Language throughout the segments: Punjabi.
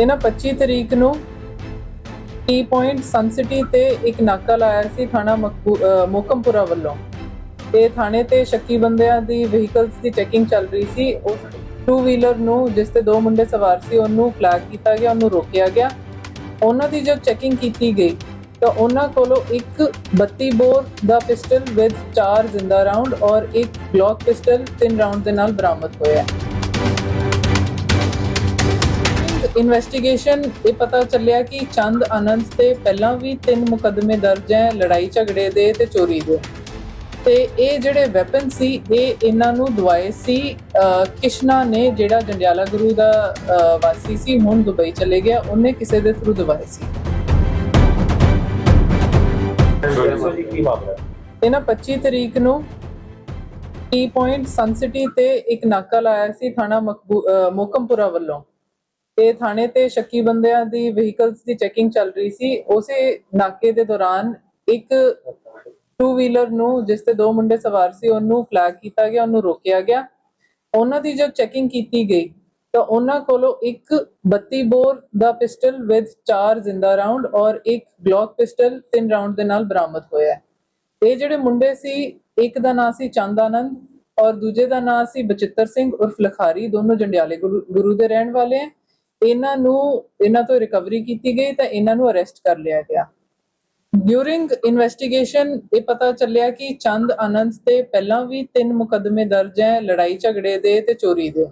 ਇਹ ਨਾ 25 ਤਰੀਕ ਨੂੰ ਟੀ ਪੁਆਇੰਟ ਸਨ ਤੇ ਇੱਕ ਨਾਕਾ ਲਾਇਆ ਸੀ ਥਾਣਾ ਮਕਬੂ- ਵੱਲੋਂ। ਤੇ ਥਾਣੇ ਤੇ ਸ਼ੱਕੀ ਬੰਦਿਆਂ ਦੀ ਵਹੀਕਲਸ ਦੀ ਚੈਕਿੰਗ ਚੱਲ ਰਹੀ ਸੀ। ਉਸ ਟੂ ਵੀਲਰ ਨੂੰ ਜਿਸ ਤੇ ਦੋ ਮੁੰਡੇ ਸਵਾਰ ਸੀ, ਉਹਨੂੰ ਫਲੈਗ ਕੀਤਾ ਗਿਆ, ਉਹਨੂੰ ਰੋਕਿਆ ਗਿਆ। ਉਹਨਾਂ ਦੀ ਜਦ ਚੈਕਿੰਗ ਕੀਤੀ ਗਈ, ਤਾਂ ਉਹਨਾਂ ਕੋਲੋਂ ਇੱਕ 32 ਬੋਰ ਦਾ ਪਿਸਟਲ ਵਿਦ ਚਾਰ ਜ਼ਿੰਦਾ ਰਾਉਂਡ ਔਰ ਇੱਕ ਗਲੌਕ ਪਿਸਟਲ 3 ਰਾਉਂਡ ਦੇ ਨਾਲ ਬਰਾਮਦ ਹੋਇਆ। ਇਨਵੈਸਟੀਗੇਸ਼ਨ ਇਹ ਪਤਾ ਚੱਲਿਆ ਕਿ ਚੰਦ ਆਨੰਦ ਤੇ ਪਹਿਲਾਂ ਵੀ ਤਿੰਨ ਮੁਕੱਦਮੇ ਦਰਜ ਹੈ, ਲੜਾਈ ਝਗੜੇ ਦੇ ਤੇ ਚੋਰੀ ਦੇ। ਤੇ ਇਹ ਜਿਹੜੇ ਵੈਪਨ ਸੀ, ਇਹ ਇਹਨਾਂ ਨੂੰ ਦਵਾਏ ਸੀ ਕਿਸ਼ਨਾ ਨੇ ਜਿਹੜਾ ਜੰਡਿਆਲਾ ਗੁਰੂ ਦਾ ਵਾਸੀ ਸੀ, ਹੁਣ ਦੁਬਈ ਚਲੇ ਗਿਆ, ਉਹਨੇ ਕਿਸੇ ਦੇ ਥਰੂ ਦਵਾਏ ਸੀ। ਜੀ 25 ਤਰੀਕ ਨੂੰ ਟੀ ਪੁਆਇੰਟ ਸਨ ਤੇ ਇੱਕ ਨਾਕਾ ਲਾਇਆ ਸੀ ਥਾਣਾ ਮੋਕਮਪੁਰਾ ਵੱਲੋਂ। ਤੇ ਥਾਣੇ ਤੇ ਸ਼ੱਕੀ ਬੰਦਿਆਂ ਦੀ ਵਹੀਕਲਸ ਦੀ ਚੈਕਿੰਗ ਚੱਲ ਰਹੀ ਸੀ, ਉਸੇ ਨਾਕੇ ਦੇ ਦੌਰਾਨ ਇੱਕ ਟੂ ਵੀਲਰ ਨੂੰ ਜਿਸ ਤੇ ਦੋ ਮੁੰਡੇ ਸਵਾਰ ਸੀ, ਉਹਨੂੰ ਫਲੈਗ ਕੀਤਾ ਗਿਆ, ਉਹਨੂੰ ਰੋਕਿਆ ਗਿਆ ਉਹਨਾਂ ਦੀ ਜਦ ਚੈਕਿੰਗ ਕੀਤੀ ਗਈ, ਤਾਂ ਉਹਨਾਂ ਕੋਲੋਂ ਇੱਕ 32 ਬੋਰ ਦਾ ਪਿਸਟਲ ਵਿਦ ਚਾਰ ਜ਼ਿੰਦਾ ਰਾਉਂਡ ਔਰ ਇੱਕ ਗਲੌਕ ਪਿਸਟਲ ਤਿੰਨ ਰਾਉਂਡ ਦੇ ਨਾਲ ਬਰਾਮਦ ਹੋਇਆ ਹੈ। ਇਹ ਜਿਹੜੇ ਮੁੰਡੇ ਸੀ, ਇੱਕ ਦਾ ਨਾਂ ਸੀ ਚੰਦ ਆਨੰਦ ਔਰ ਦੂਜੇ ਦਾ ਨਾਂ ਸੀ ਬਚਿੱਤਰ ਸਿੰਘ ਉਰਫ ਲਖਾਰੀ, ਦੋਨੋਂ ਜੰਡਿਆਲੇ ਗੁਰੂ ਗੁਰੂ ਦੇ ਰਹਿਣ ਵਾਲੇ ਹੈ ਇਹਨਾਂ ਨੂੰ ਇਹਨਾਂ ਤੋਂ ਰਿਕਵਰੀ ਕੀਤੀ ਗਈ ਤਾਂ ਇਹਨਾਂ ਨੂੰ ਅਰੈਸਟ ਕਰ ਲਿਆ ਗਿਆ। ਡਿਊਰਿੰਗ ਇਨਵੈਸਟੀਗੇਸ਼ਨ ਇਹ ਪਤਾ ਚੱਲਿਆ ਕਿ ਚੰਦ ਆਨੰਦ ਤੇ ਪਹਿਲਾਂ ਵੀ ਤਿੰਨ ਮੁਕੱਦਮੇ ਦਰਜ ਹੈ ਲੜਾਈ ਝਗੜੇ ਦੇ ਤੇ ਚੋਰੀ ਦੇ।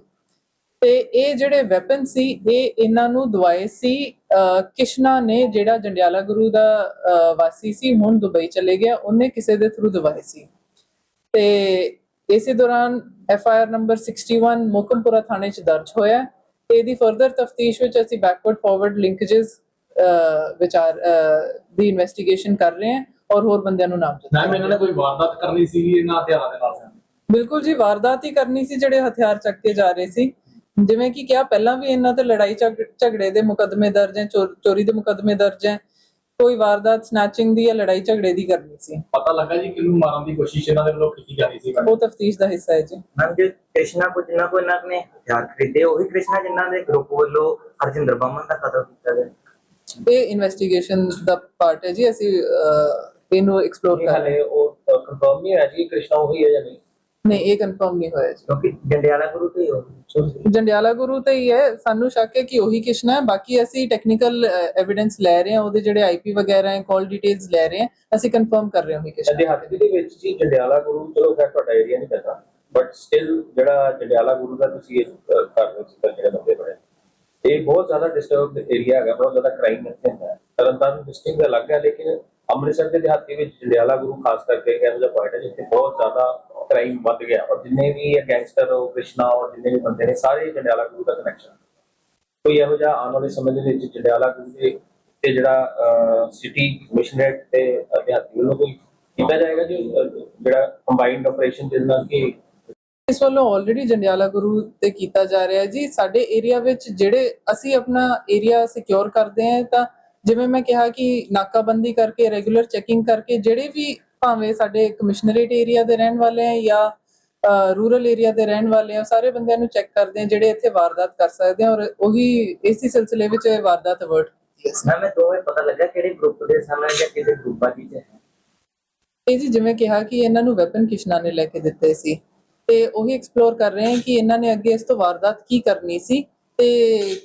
ਤੇ ਇਹ ਜਿਹੜੇ ਵੈਪਨ ਸੀ ਇਹ ਇਹਨਾਂ ਨੂੰ ਦਵਾਏ ਸੀ ਅਹ, ਕਿਸ਼ਨਾ ਨੇ ਜਿਹੜਾ ਜੰਡਿਆਲਾ ਗੁਰੂ ਦਾ ਵਾਸੀ ਸੀ ਹੁਣ ਦੁਬਈ ਚਲੇ ਗਿਆ ਉਹਨੇ ਕਿਸੇ ਦੇ ਥਰੂ ਦਵਾਏ ਸੀ। ਤੇ ਇਸੇ ਦੌਰਾਨ F I R number 61 Mokampura ਥਾਣੇ 'ਚ ਦਰਜ ਹੋਇਆ ਇਹਦੀ ਫਰਦਰ ਤਫਤੀਸ਼ ਵਿੱਚ ਅਸੀਂ ਬੈਕਵਰਡ ਫਾਰਵਰਡ ਲਿੰਕੇजेस ਵਿਚਾਰ ਦੀ ਇਨਵੈਸਟੀਗੇਸ਼ਨ ਕਰ ਰਹੇ ਹਾਂ ਔਰ ਹੋਰ ਬੰਦਿਆਂ ਨੂੰ ਨਾਮਜ਼ਦ ਮੈਮ ਇਹਨਾਂ ਨੇ ਕੋਈ ਵਾਰਦਾਤ ਕਰਨੀ ਸੀ ਇਹਨਾਂ ਹਥਿਆਰਾਂ ਦੇ ਨਾਲ? ਬਿਲਕੁਲ ਜੀ ਵਾਰਦਾਤ ਹੀ ਕਰਨੀ ਸੀ ਜਿਹੜੇ ਹਥਿਆਰ ਚੱਕ ਕੇ ਜਾ ਰਹੇ ਸੀ। ਜਿਵੇਂ ਕਿ ਕਿਹਾ ਪਹਿਲਾਂ ਵੀ ਇਹਨਾਂ ਤੇ ਲੜਾਈ ਝਗ- ਝਗੜੇ ਦੇ ਮੁਕੱਦਮੇ ਦਰਜ ਹੈ ਚੋਰੀ ਦੇ ਮੁਕੱਦਮੇ ਦਰਜ ਹੈ। ਕੋਈ ਵਾਰਦਾਤ ਸਨੈਚਿੰਗ ਦੀ ਜਾਂ ਲੜਾਈ ਝਗੜੇ ਦੀ ਕਰਨੀ ਸੀ। ਪਤਾ ਲੱਗਾ ਜੀ ਕਿਹਨੂੰ ਮਾਰਨ ਦੀ ਕੋਸ਼ਿਸ਼ ਇਹਨਾਂ ਦੇ ਵੱਲੋਂ ਕੀਤੀ ਜਾ ਰਹੀ ਸੀ? ਉਹ ਤਫਤੀਸ਼ ਦਾ ਹਿੱਸਾ ਹੈ ਜੀ। ਮੈਮ ਜੇ ਕ੍ਰਿਸ਼ਨਾ ਕੋ ਜਿੰਨਾ ਕੋ ਇਹਨਾਂ ਨੇ ਹਥਿਆਰ ਖਰੀਦੇ ਉਹੀ ਕ੍ਰਿਸ਼ਨਾ ਜਿਨ੍ਹਾਂ ਦੇ ਗਰੁੱਪ ਵੱਲੋਂ ਹਰਜਿੰਦਰ ਬਾਮਨ ਦਾ ਕਤਲ ਕੀਤਾ ਗਿਆ। ਇਹ ਇਨਵੈਸਟੀਗੇਸ਼ਨ ਦਾ ਪਾਰਟ ਹੈ ਜੀ ਅਸੀਂ ਇਹਨੂੰ ਐਕਸਪਲੋਰ ਕਰ ਰਹੇ ਹਾਲੇ ਉਹ ਕੰਫਰਮ ਨਹੀਂ ਹੈ ਜੀ ਕ੍ਰਿਸ਼ਨਾ ਉਹੀ ਹੈ ਜਾਂ ਨਹੀਂ? ਹਾਂ। ਨਹੀਂ ਇਹ ਕਨਫਰਮ ਨਹੀਂ ਹੋਇਆ ਜੀ। ਕਿਉਂਕਿ ਜੰਡਿਆਲਾ ਗੁਰੂ ਤੇ ਹੀ ਹੋ। ਜੰਡਿਆਲਾ ਗੁਰੂ ਤੇ ਹੀ ਹੈ। ਸਾਨੂੰ ਸ਼ੱਕ ਹੈ ਕਿ ਉਹੀ ਕਿਸ਼ਨਾ ਹੈ। ਬਾਕੀ ਅਸੀਂ ਟੈਕਨੀਕਲ ਐਵੀਡੈਂਸ ਲੈ ਰਹੇ ਹਾਂ। ਉਹਦੇ ਜਿਹੜੇ ਆਈਪੀ ਵਗੈਰਾ ਹੈ ਕਾਲ ਡਿਟੇਲਸ ਲੈ ਰਹੇ ਹਾਂ। ਅਸੀਂ ਕਨਫਰਮ ਕਰ ਰਹੇ ਹਾਂ ਉਹੀ ਕਿਸ਼ਨਾ ਦਿਹਾਤੀ ਦੇ ਵਿੱਚ ਜੀ ਜੰਡਿਆਲਾ ਗੁਰੂ ਚਲੋ ਖੈਰ ਤੁਹਾਡਾ ਏਰੀਆ ਨਹੀਂ ਪੈਂਦਾ। ਬਟ ਸਟਿਲ ਜਿਹੜਾ ਜੰਡਿਆਲਾ ਗੁਰੂ ਦਾ ਤੁਸੀਂ ਇਹ ਕਰ ਰਹੇ ਸੀ ਜਿਹੜੇ ਬੰਦੇ ਬਣੇ। ਇਹ ਬਹੁਤ ਜ਼ਿਆਦਾ ਡਿਸਟਰਬਡ ਏਰੀਆ ਹੈਗਾ। ਬਹੁਤ ਜ਼ਿਆਦਾ ਕ੍ਰਾਈਮ ਇੱਥੇ ਹੁੰਦਾ ਹੈ। ਤਰਨਤਾਰਨ ਡਿਸਟ੍ਰਿਕਟ ਦਾ ਅਲੱਗ ਹੈ। ਲੇਕਿਨ ਅੰਮ੍ਰਿਤਸਰ ਦੇ ਦਿਹਾਤੀ ਵਿੱਚ ਜੰਡਿਆਲਾ ਗੁਰੂ ਖਾਸ ਕਰਕੇ ਇੱਕ ਇਹੋ ਜਿਹਾ ਪੁਆਇੰਟ ਹੈ ਜਿੱਥੇ ਬਹੁਤ ਜ਼ਿਆਦਾ ਕ੍ਰਾਈਮ ਵੱਧ ਗਿਆ ਔਰ ਜਿੰਨੇ ਵੀ ਗੈਂਗਸਟਰ ਹੋ ਕ੍ਰਿਸ਼ਨਾ ਔਰ ਜਿੰਨੇ ਵੀ ਬੰਦੇ ਨੇ, ਸਾਰੇ ਜੰਡਿਆਲਾ ਗੁਰੂ ਦਾ ਕਨੈਕਸ਼ਨ ਕੋਈ ਇਹੋ ਜਿਹਾ ਆਉਣ ਵਾਲੇ ਸਮੇਂ ਦੇ ਵਿੱਚ ਜੰਡਿਆਲਾ ਗੁਰੂ ਦੇ ਤੇ ਜਿਹੜਾ ਸਿਟੀ ਕਮਿਸ਼ਨਰੇਟ ਤੇ ਅਧਿਆਤੀ ਵੱਲੋਂ ਕੋਈ ਕੀਤਾ ਜਾਏਗਾ ਜੀ ਜਿਹੜਾ ਕੰਬਾਈਨਡ ਆਪਰੇਸ਼ਨ ਜਿਹਦੇ ਨਾਲ ਕਿ ਇਸ ਵੱਲੋਂ ਆਲਰੇਡੀ ਜੰਡਿਆਲਾ ਗੁਰੂ ਤੇ ਕੀਤਾ ਜਾ ਰਿਹਾ ਜੀ। ਸਾਡੇ ਏਰੀਆ ਵਿੱਚ ਜਿਹੜੇ ਅਸੀਂ ਆਪਣਾ ਏਰੀਆ ਸਿਕਿਉਰ ਕਰਦੇ ਹਾਂ ਤਾਂ ਜਿਵੇਂ ਮੈਂ ਕਿਹਾ ਕਿ ਨਾਕਾਬੰਦੀ ਕਰਕੇ ਰੈਗੂਲਰ ਚੈਕਿੰਗ ਕਰਕੇ ਜਿਹੜੇ ਵੀ ਭਾਵੇਂ ਸਾਡੇ ਕਮਿਸ਼ਨਰੇਟ ਏਰੀਆ ਦੇ ਰਹਿਣ ਵਾਲੇ ਆ ਜਾਂ ਰੂਰਲ ਏਰੀਆ ਦੇ ਰਹਿਣ ਵਾਲੇ ਆ ਸਾਰੇ ਬੰਦਿਆਂ ਨੂੰ ਚੈੱਕ ਕਰਦੇ ਆ ਜਿਹੜੇ ਇੱਥੇ ਵਾਰਦਾਤ ਕਰ ਸਕਦੇ ਆ ਔਰ ਉਹੀ ਇਸੇ ਸਿਲਸਿਲੇ ਵਿੱਚ ਇਹ ਵਾਰਦਾਤ ਅਵਰਟ ਕੀਤੀ ਹੈ ਮੈਮ ਇਹ ਦੋਵੇਂ ਪਤਾ ਲੱਗਾ ਕਿਹੜੇ ਗਰੁੱਪ ਦੇ ਸਨ ਜਾਂ ਕਿਹਦੇ ਗਰੁੱਪਾਂ ਦੀ ਚ ਹੈ ਇਹ ਜੀ ਜਿਵੇਂ ਕਿਹਾ ਕਿ ਇਹਨਾਂ ਨੂੰ ਵੈਪਨ ਕਿਸ਼ਨਾ ਨੇ ਲੈ ਕੇ ਦਿੱਤੇ ਸੀ। ਤੇ ਉਹੀ ਐਕਸਪਲੋਰ ਕਰ ਰਹੇ ਹਾਂ ਕਿ ਇਹਨਾਂ ਨੇ ਅੱਗੇ ਇਸ ਤੋਂ ਵਾਰਦਾਤ ਕੀ ਕਰਨੀ ਸੀ ਤੇ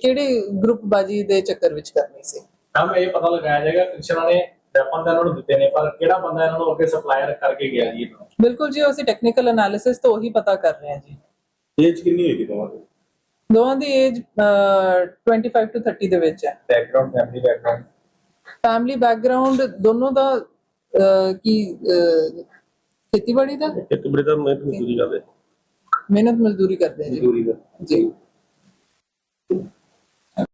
ਕਿਹੜੇ ਗਰੁੱਪ ਬਾਜੀ ਦੇ ਚੱਕਰ ਵਿੱਚ ਕਰਨੀ ਸੀ। ਮੈਮ ਇਹ ਪਤਾ ਲਗਾਇਆ ਜਾਏਗਾ ਕ੍ਰਿਸ਼ਨਾ ਨੇ ਵੈਪਨ ਤਾਂ ਇਹਨਾਂ ਨੂੰ ਦਿੱਤੇ ਨੇ ਪਰ ਕਿਹੜਾ ਬੰਦਾ ਇਹਨਾਂ ਨੂੰ ਅੱਗੇ ਸਪਲਾਇਰ ਕਰਕੇ ਗਿਆ ਜੀ ਇਹਨੂੰ ਬਿਲਕੁਲ ਜੀ ਉਹ ਅਸੀਂ ਟੈਕਨੀਕਲ ਐਨਾਲਿਸਿਸ ਤੋਂ ਉਹੀ ਪਤਾ ਕਰ ਰਹੇ ਹਾਂ ਜੀ। ਏਜ ਕਿੰਨੀ ਹੋਏਗੀ ਦੋਵਾਂ ਦੀ? ਦੋਵਾਂ ਦੀ ਏਜ 25 ਤੋਂ 30 ਦੇ ਵਿੱਚ ਹੈ। Background family background family background ਦੋਨੋਂ ਦਾ ਅਹ, ਕੀ ਅਹ, ਖੇਤੀਬਾੜੀ ਦਾ? ਇੱਕ ਬੜੇ ਦਾ ਮਿਹਨਤ ਮਜ਼ਦੂਰੀ ਕਰਦੇ। ਮਿਹਨਤ ਮਜ਼ਦੂਰੀ ਕਰਦੇ ਆ ਜੀ। ਮਜ਼ਦੂਰੀ ਦਾ ਜੀ।